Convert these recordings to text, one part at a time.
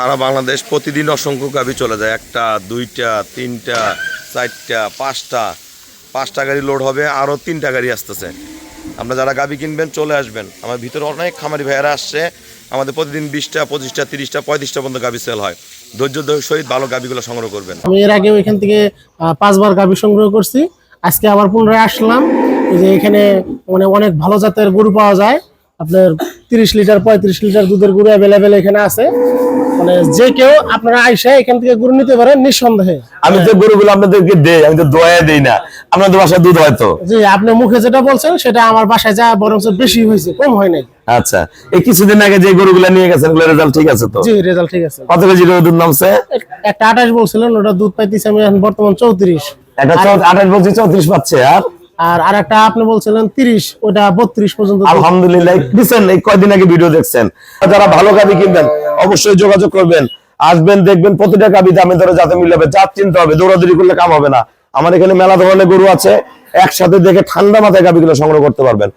সারা বাংলাদেশ প্রতিদিন অসংখ্য গাভি চলে যায়। একটা, দুইটা, তিনটা, চারটা, পাঁচটা। পাঁচটা গাড়ি লোড হবে আরও তিনটা গাড়ি আসতেছে। আপনারা যারা গাভি কিনবেন, চলে আসবেন। আমার ভিতরে অনেক খামারি ভাইয়েরা আসছে। আমাদের প্রতিদিন বিশটা, পঁচিশটা, তিরিশটা, পঁয়ত্রিশটা পর্যন্ত গাভি সেল হয়। ধৈর্য ধৈর্য সহিত ভালো গাভিগুলো সংগ্রহ করবেন। আমি এর আগে এখান থেকে পাঁচবার গাভী সংগ্রহ করছি। আজকে আবার পুনরায় আসলাম। যে এখানে মানে অনেক ভালো জাতের গরু পাওয়া যায়। আপনার তিরিশ লিটার, পঁয়ত্রিশ লিটার দুধের গরু অ্যাভেলেবেল এখানে আছে। মানে যে কেউ আপনারা আইসা এখান থেকে গরু নিতে পারেন নিঃসন্দেহে। আমি তো গরুগুলো আপনাদেরকে দেই আমি তো দোয়া দেই না। আপনাদের বাসায় দুধ হয়তো জি আপনি মুখে যেটা বলছেন সেটা আমার বাসায় যা বরং বেশি হয়েছে কম হয় নাই। আচ্ছা এই কিছুদিন আগে যে গরুগুলা নিয়ে গেছেন ওগুলো রেজাল্ট ঠিক আছে তো? জি রেজাল্ট ঠিক আছে। কত কেজি করে দুধ নামছে? একটা আঠাশ বলছিলেন ওটা দুধ পাইতেছি আমি এখন বর্তমান চৌত্রিশ। একটা চৌ- আঠাশ বলছি চৌত্রিশ পাচ্ছে আর? আর আর একটা আপনি বলছিলেন তিরিশ ওটা বত্রিশ পর্যন্ত আলহামদুলিল্লাহ দিচ্ছেন এই কয়দিন আগে ভিডিও দেখছেন। যারা ভালো গাবি কিনবেন অবশ্যই যোগাযোগ করবেন। আসবেন, দেখবেন প্রতিটা গাবি দামে ধরে যাতে মিলাবে জাত চিনতে হবে, দৌড়াদৌড়ি করলে কাম হবে না। আমার এখানে মেলা ধরনের গরু আছে, একসাথে দেখে ঠান্ডা মাথায় গাবিগুলো সংগ্রহ করতে পারবেন।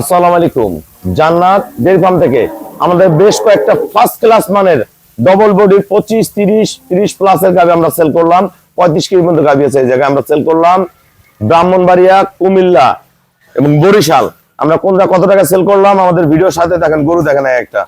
আসসালামু আলাইকুম। জান্নাত ফার্ম থেকে আমাদের বেশ কয়েকটা ফার্স্ট ক্লাস মানের ডবল বডির পঁচিশ, তিরিশ তিরিশ প্লাসের গাবি আমরা সেল করলাম। পঁয়ত্রিশ কেজির মধ্যে গাবি আছে। এই জায়গায় আমরা সেল করলাম ব্রাহ্মণবাড়িয়া, কুমিল্লা এবং বরিশাল। আমরা কোনটা কত টাকা সেল করলাম? আমাদের ভিডিওর সাথে দেখেন, গরু দেখেন একটা।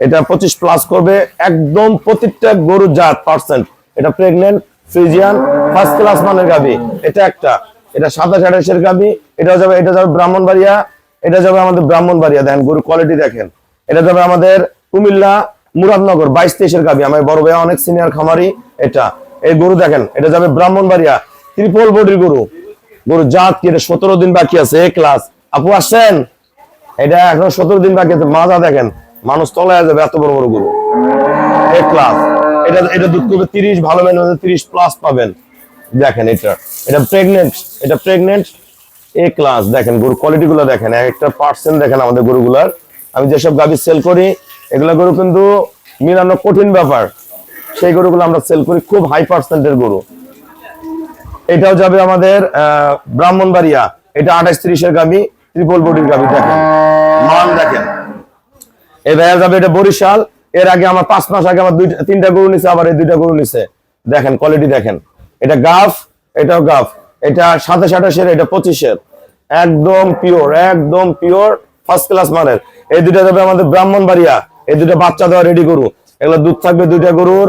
এটা পঁচিশ প্লাস করবে একদম প্রত্যেকটা গরু জাত পার্সেন্ট এটা প্রেগনেন্ট ফ্রিজিয়ান ফার্স্ট ক্লাস মানের গাবি এটা একটা। এটা সাতাশ, আঠাশের গাবি এটা যাবে এটা যাবে ব্রাহ্মণবাড়িয়া। এটা যাবে আমাদের ব্রাহ্মণবাড়িয়া। দেখেন, গরু কোয়ালিটি দেখেন। এটা যাবে আমাদের কুমিল্লা, মুরাদনগর, বাইশ তেইশের গাবি আমার বড় ভাইয়া অনেক সিনিয়র খামারি, এটা। এই গরু দেখেন, এটা যাবে ব্রাহ্মণবাড়িয়া, ত্রিপল বডির গরু। গরু জাত কি, এটা সতেরো দিন বাকি আছে, এ ক্লাস আপু আসছেন? এটা এখন সতেরো দিন বাকি আছে, মাজা দেখেন, মানুষ তলায় যাবে, এত বড় বড় গরু। ক্লাস এটা এটা দুধ করবে তিরিশ, ভালো তিরিশ প্লাস পাবেন। দেখেন এটা এটা প্রেগনেন্ট এটা প্রেগনেন্ট এ ক্লাস দেখেন গরু কোয়ালিটি গুলো দেখেন, একটা পার্সেন্ট দেখেন আমাদের গরুগুলার। আমি যেসব গাভি সেল করি, এগুলা গরু কিন্তু মিলানো কঠিন ব্যাপার। সেই গরুগুলো আমরা সেল করি খুব হাই পার্সেন্টের গরু। এটাও যাবে আমাদের ব্রাহ্মণবাড়িয়া। এটা আঠাশ তিরিশের গাবি ত্রিপল বডির গাবি দেখেন। মান দেখেন। এই ভাইয়া যাবে এটা বরিশাল। এর আগে আমার পাঁচ মাস আগে আমার দুইটা তিনটা গরু নিছে আবার এই দুইটা গরু নিছে। দেখেন কোয়ালিটি দেখেন। এটা গাফ এটাও গাফ এটা সাতাশ আঠাশের এটা পঁচিশের। একদম পিওর একদম পিওর ফার্স্ট ক্লাস মানের। এই দুটা যাবে আমাদের ব্রাহ্মণবাড়িয়া। এই দুটা বাচ্চা দেওয়া রেডি গরু। এগুলো দুধ থাকবে দুইটা গরুর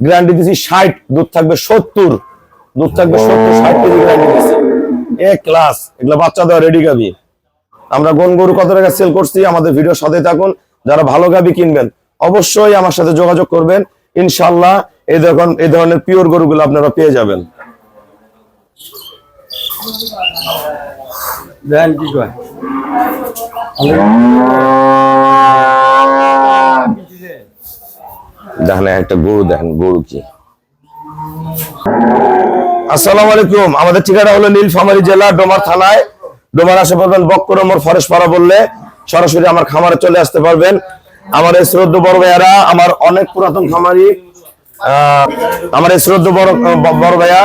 গ্যারান্টি দিচ্ছি ষাট দুধ থাকবে সত্তর। দুধ থাকবে সত্তর ষাট কেজি গ্যারান্টি দিচ্ছি এ ক্লাস এগুলো বাচ্চা দেওয়া রেডি গাবি। আমরা কোন গরু কত টাকা সেল করছি আমাদের ভিডিওর সাথে থাকুন। যারা ভালো গাবি কিনবেন অবশ্যই আমার সাথে যোগাযোগ করবেন। ইনশাল্লাহ এই দেখুন এই ধরনের পিওর গরুগুলো আপনারা পেয়ে যাবেন। দেখেন, একটা গরু দেখেন, গরু কি? আসসালামু আলাইকুম। আমাদের ঠিকানা হলো নীলফামারী জেলা, ডোমার থানায়। ডোমার আসে পারবেন বক্করমর ফরেস্ট পাড়া বললে। সরাসরি আমার খামারে চলে আসতে পারবেন। আমার এই শ্রদ্ধ বড় ভাইয়ারা, আমার অনেক পুরাতন খামারি আমার এই শ্রদ্ধ বড় বড় ভাইয়া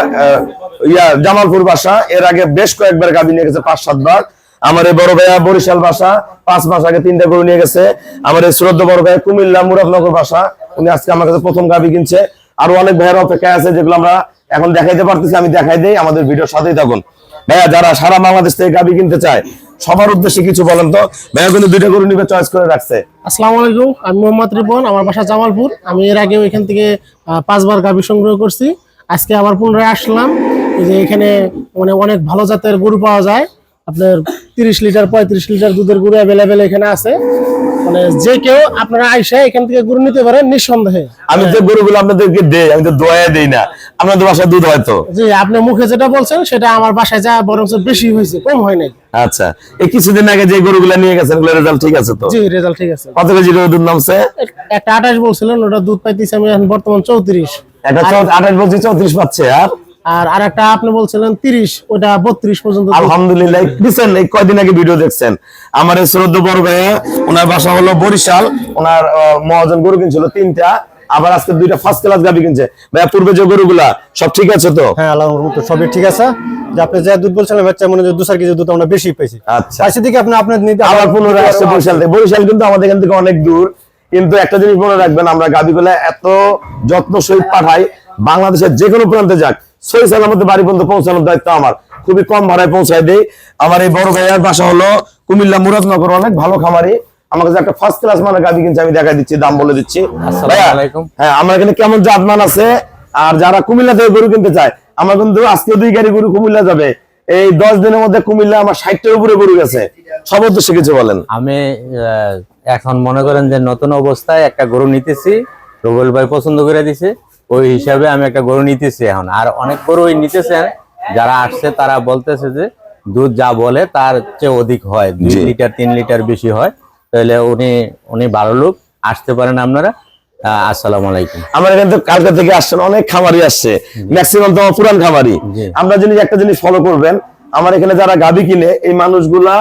ইয়া, জামালপুর বাসা। এর আগে বেশ কয়েকবার গাবি নিয়ে গেছে, পাঁচ, সাতবার। আমার এই বড় ভাইয়া বরিশাল বাসা, পাঁচ মাস আগে তিনটা গরু নিয়ে গেছে। আমার এই শ্রদ্ধ বড় ভাইয়া কুমিল্লা মুরাদনগর বাসা। উনি আজকে আমার কাছে প্রথম গাবি কিনছে। আরও অনেক ভাইয়ের অপেক্ষায় আছে, যেগুলো আমরা এখন দেখাইতে পারতেছি, আমি দেখাই দেই আমাদের ভিডিওর সাথেই থাকুন। ভাইয়া, যারা সারা বাংলাদেশ থেকে গাবি কিনতে চায়, সবার উদ্দেশ্যে কিছু বলেন তো। ভাইয়া কিন্তু দুইটা গরু নিবে চয়েস করে রাখছে। আসসালামু আলাইকুম, আমি মোহাম্মদ রিপন, আমার বাসা জামালপুর। আমি এর আগেও এখান থেকে পাঁচবার গাভী সংগ্রহ করছি। আজকে আবার পুনরায় আসলাম। যে এখানে মানে অনেক ভালো জাতের গরু পাওয়া যায়। আপনার তিরিশ লিটার পঁয়ত্রিশ লিটার দুধের গরু অ্যাভেলেবেল এখানে আছে। মানে যে কেউ আপনারা আইসা এখান থেকে গরু নিতে পারেন নিঃসন্দেহে। আমি যে গরুগুলো আপনাদেরকে দেই আমি তো দোয়া দেই না। আপনাদের বাসায় দুধ হয়তো জি আপনি মুখে যেটা বলছেন সেটা আমার বাসায় যা বরং বেশি হয়েছে কম হয় নাই। আচ্ছা এই কিছুদিন আগে যে গরুগুলো নিয়ে গেছেন ওগুলো রেজাল্ট ঠিক আছে তো? জি রেজাল্ট ঠিক আছে। কত কেজি দুধ নামছে? একটা আঠাশ বলছিলেন ওটা দুধ পাইতেছি আমি এখন বর্তমান চৌত্রিশ। একটা আঠাশ বলছি চৌত্রিশ পাচ্ছে আর? আর আর একটা আপনি বলছিলেন তিরিশ ওটা বত্রিশ পর্যন্ত আলহামদুলিল্লাহ দিচ্ছেন এই কয়দিন আগে ভিডিও দেখছেন? আমার শ্রদ্ধ বড় ভাইয়া ওনার বাসা হলো বরিশাল ওনার মহাজন গরু কিনছিল তিনটা আবার আজকে দুইটা ফার্স্ট ক্লাস গাবি কিনছে। ভাইয়া পূর্বে যে গরুগুলা সব ঠিক আছে তো? হ্যাঁ মতো সবই ঠিক আছে। যে আপনি যা দুধ বলছিলেন বাচ্চা মনে হয় দু চার কেজি দুধ আমরা বেশি পেয়েছি আচ্ছা। দিকে আপনি আপনার নিতে আবার পুনরায় আসছে বরিশাল থেকে। বরিশাল কিন্তু আমাদের এখান থেকে অনেক দূর। কিন্তু একটা জিনিস মনে রাখবেন আমরা গাবিগুলা এত যত্ন সহিত পাঠাই বাংলাদেশের যে কোনো প্রান্তে যাক সহি সালামতে বাড়ি পর্যন্ত পৌঁছানোর দায়িত্ব আমার। খুবই কম ভাড়ায় পৌঁছায় দেই। আমার এই বড় ভাইয়ার বাসা হলো কুমিল্লা মুরাদনগর অনেক ভালো খামারি। আমার কাছে একটা ফার্স্ট ক্লাস মানে গাবি কিনছে আমি দেখা দিচ্ছি দাম বলে দিচ্ছি। হ্যাঁ আমার এখানে কেমন জাতমান আছে? আর যারা কুমিল্লা থেকে গরু কিনতে চায় আমার কিন্তু আজকে দুই গাড়ি গরু কুমিল্লা যাবে। এই দশ দিনের মধ্যে কুমিল্লা আমার ষাটটার উপরে গরু গেছে। সব উদ্দেশ্যে কিছু বলেন। আমি আহ, এখন মনে করেন যে নতুন অবস্থায় একটা গরু নিতেছি। রুবেল ভাই পছন্দ করে দিছে। ওই হিসাবে আমি একটা গরু নিতেছি এখন। আর অনেক গরু ওই নিতেছেন যারা আসছে তারা বলতেছে যে দুধ যা বলে তার চেয়ে অধিক হয় দুই লিটার তিন লিটার বেশি হয়। তাহলে উনি উনি ভালো লোক আসতে পারেন আপনারা। আসসালামু আলাইকুম। আমার এখানে তো কালকা থেকে আসছেন অনেক খামারি আসছে। ম্যাক্সিমাম তো পুরান খামারি। আমরা জিনিস একটা জিনিস ফলো করবেন। আমার এখানে যারা গাবি কিনে এই মানুষগুলা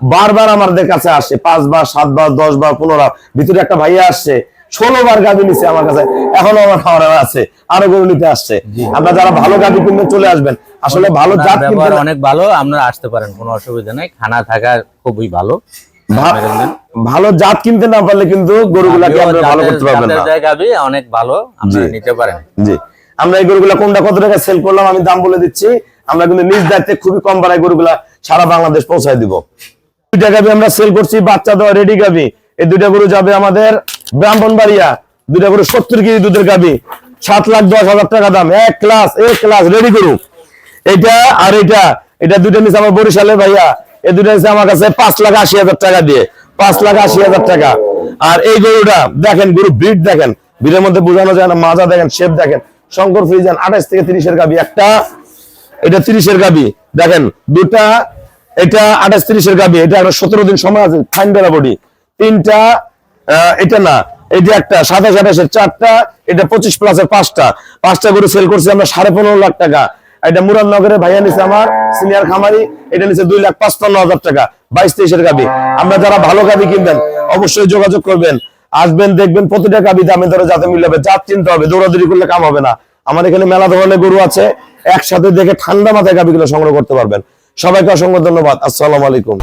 বারবার আমাদের কাছে আসে। পাঁচবার সাতবার দশ বার পনেরো ভিতরে একটা ভাইয়া আসছে ষোলো বার গাবি নিছে আমার কাছে। এখনও আমার খাওয়ার আছে। আরও গরু নিতে আসছে। আমরা যারা ভালো গাবি কিনতে চলে আসবেন। আসলে ভালো জাত কিনতে অনেক ভালো আপনারা আসতে পারেন কোনো অসুবিধা নেই। খানা থাকা খুবই ভালো। ভালো জাত কিনতে না পারলে কিন্তু গরুগুলাকে আমিও ভালো করতে পারবেন না। জায়গা অনেক ভালো আপনারা নিতে পারেন। জি। আমরা এই গরুগুলা কোনটা কত টাকা সেল করলাম আমি দাম বলে দিচ্ছি। আমরা কিন্তু নিজ দায়িত্বে খুবই কম ভাড়ায় গরুগুলা সারা বাংলাদেশ পৌঁছায় দিব। দুইটা গাবি আমরা সেল করছি বাচ্চা দেওয়া রেডি গাবি। এই দুইটা গরু যাবে আমাদের ব্রাহ্মণবাড়িয়া, দুইটা গরু সত্তর কেজি দুধের গাবি, সাত লাখ দশ হাজার টাকা দাম, এক ক্লাস এক ক্লাস রেডি গরু। এটা আর এটা এটা দুইটা নিচে আমার বরিশালে ভাইয়া, এই দুইটা নিচে আমার কাছে পাঁচ লাখ আশি হাজার টাকা দিয়ে, পাঁচ লাখ আশি হাজার টাকা। আর এই গরুটা, দেখেন গরু ব্রিড দেখেন ব্রিডের মধ্যে বোঝানো যায় না, মাজা দেখেন শেপ দেখেন, শঙ্কর ফ্রিজান আঠাশ থেকে তিরিশের গাবি, একটা, এটা তিরিশের গাবি, দেখেন, দুটা, এটা আঠাশ তিরিশের গাবি, এটা সতেরো দিন সময় আছে ফাইন বেলা বডি তিনটা এটা না এটা একটা সাতাশ আঠাশের চারটা, এটা পঁচিশ প্লাসের পাঁচটা। পাঁচটা করে সেল করছি আমরা সাড়ে পনেরো লাখ টাকা। এটা মুরাদনগরে ভাইয়া নিছে আমার সিনিয়র খামারি, এটা নিচে দুই লাখ পাঁচপান্ন হাজার টাকা, বাইশ তেইশের গাবি। আমরা যারা ভালো গাবি কিনবেন, অবশ্যই যোগাযোগ করবেন। আসবেন, দেখবেন প্রতিটা গাবি দামে ধরে যাতে মিলাবে জাত চিনতে হবে, দৌড়াদৌড়ি করলে কাম হবে না। আমার এখানে মেলা ধরনের গরু আছে, একসাথে দেখে ঠান্ডা মাথায় গাবিগুলো সংগ্রহ করতে পারবেন। সবাইকে অসংখ্য ধন্যবাদ, আসসালামু আলাইকুম।